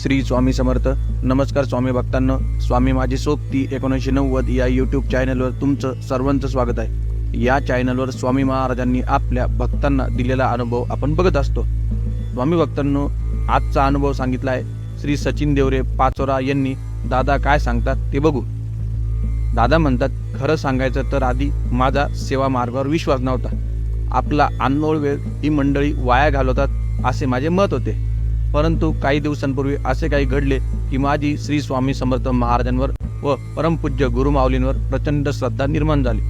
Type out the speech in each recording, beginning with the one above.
श्री स्वामी समर्थ. नमस्कार स्वामी भक्तांनो. स्वामी माझी सोबती एकोणीसशे नव्वद या यूट्यूब चॅनलवर तुमचं सर्वांचं स्वागत आहे. या चॅनलवर स्वामी महाराजांनी आपल्या भक्तांना दिलेला अनुभव आपण बघत असतो. स्वामी भक्तांनो आजचा अनुभव सांगितला आहे श्री सचिन देवरे पाचोरा यांनी. दादा काय सांगतात ते बघू. दादा म्हणतात खरं सांगायचं तर आधी माझा सेवा मार्गावर विश्वास नव्हता. आपला अनमोळ वेळ ही मंडळी वाया घालवतात असे माझे मत होते. परंतु काही दिवसांपूर्वी असे काही घडले की माझी श्री स्वामी समर्थ महाराजांवर व परमपूज्य गुरुमाऊलींवर प्रचंड श्रद्धा निर्माण झाली.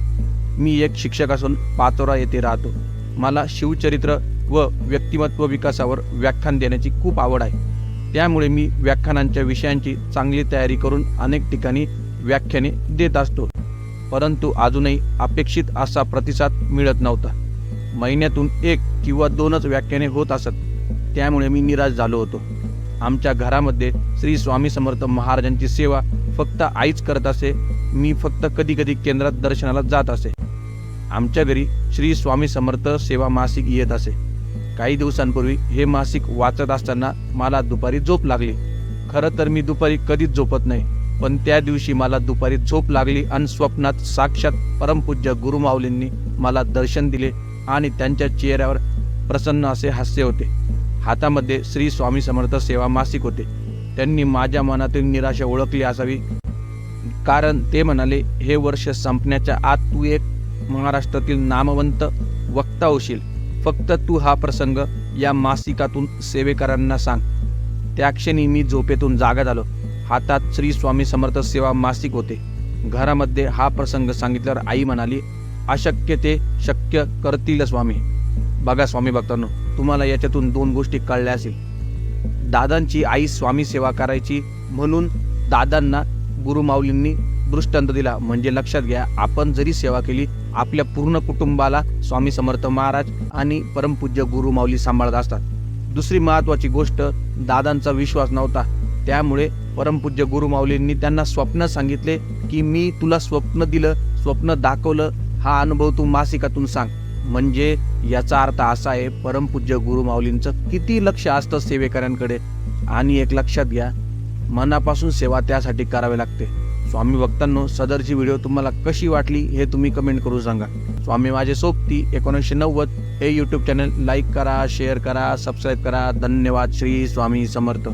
मी एक शिक्षक असून पाचोरा येथे राहतो. मला शिवचरित्र व व्यक्तिमत्व विकासावर व्याख्यान देण्याची खूप आवड आहे. त्यामुळे मी व्याख्यानांच्या विषयांची चांगली तयारी करून अनेक ठिकाणी व्याख्याने देत असतो. परंतु अजूनही अपेक्षित असा प्रतिसाद मिळत नव्हता. महिन्यातून एक किंवा दोनच व्याख्याने होत असत. त्यामुळे मी निराश झालो होतो. आमच्या घरामध्ये श्री स्वामी समर्थ महाराजांची सेवा फक्त आईच करत असे मी फक्त कधी कधी केंद्रात दर्शनाला जात असे. आमच्या घरी श्री स्वामी समर्थ सेवा मासिक येत असे. काही दिवसांपूर्वी हे मासिक वाचत असताना मला दुपारी झोप लागली. खरं तर मी दुपारी कधीच झोपत नाही पण त्या दिवशी मला दुपारी झोप लागली आणि स्वप्नात साक्षात परमपूज्य गुरुमाऊलींनी मला दर्शन दिले आणि त्यांच्या चेहऱ्यावर प्रसन्न असे हास्य होते. हातामध्ये श्री स्वामी समर्थ सेवा मासिक होते. त्यांनी माझ्या मनातील निराशा ओळखली असावी. कारण ते म्हणाले हे वर्ष संपण्याच्या आत तू एक महाराष्ट्रातील नामवंत वक्ता होशील. फक्त तू हा प्रसंग या मासिकातून सेवेकरांना सांग. त्या क्षणी मी झोपेतून जागा झालो. हातात श्री स्वामी समर्थ सेवा मासिक होते. घरामध्ये हा प्रसंग सांगितल्यावर आई म्हणाली अशक्य ते शक्य करतील स्वामी. बघा स्वामी भक्तांनो तुम्हाला याच्यातून दोन गोष्टी कळल्या असेल. दादांची आई स्वामी सेवा करायची म्हणून दादांना गुरुमाऊलींनी दृष्टांत दिला. म्हणजे लक्षात घ्या आपण जरी सेवा केली आपल्या पूर्ण कुटुंबाला स्वामी समर्थ महाराज आणि परमपूज्य गुरुमाऊली सांभाळत असतात. दुसरी महत्वाची गोष्ट दादांचा विश्वास नव्हता. त्यामुळे परमपूज्य गुरुमाऊलींनी त्यांना स्वप्न सांगितले की मी तुला स्वप्न दिलं स्वप्न दाखवलं हा अनुभव तू मासिकातून सांग. म्हणजे याचा अर्थ असा आहे परमपूज्य गुरुमाऊलींचं किती लक्ष असतं सेवेकऱ्यांकडे? आणि एक लक्षात घ्या मनापासून सेवा त्यासाठी करावी लागते. स्वामी भक्तांनो सदरची व्हिडिओ तुम्हाला कशी वाटली हे तुम्ही कमेंट करून सांगा. स्वामी माझे सोबती एकोणीसशे नव्वद हे यूट्यूब चॅनल लाईक करा शेअर करा सबस्क्राईब करा. धन्यवाद. श्री स्वामी समर्थ.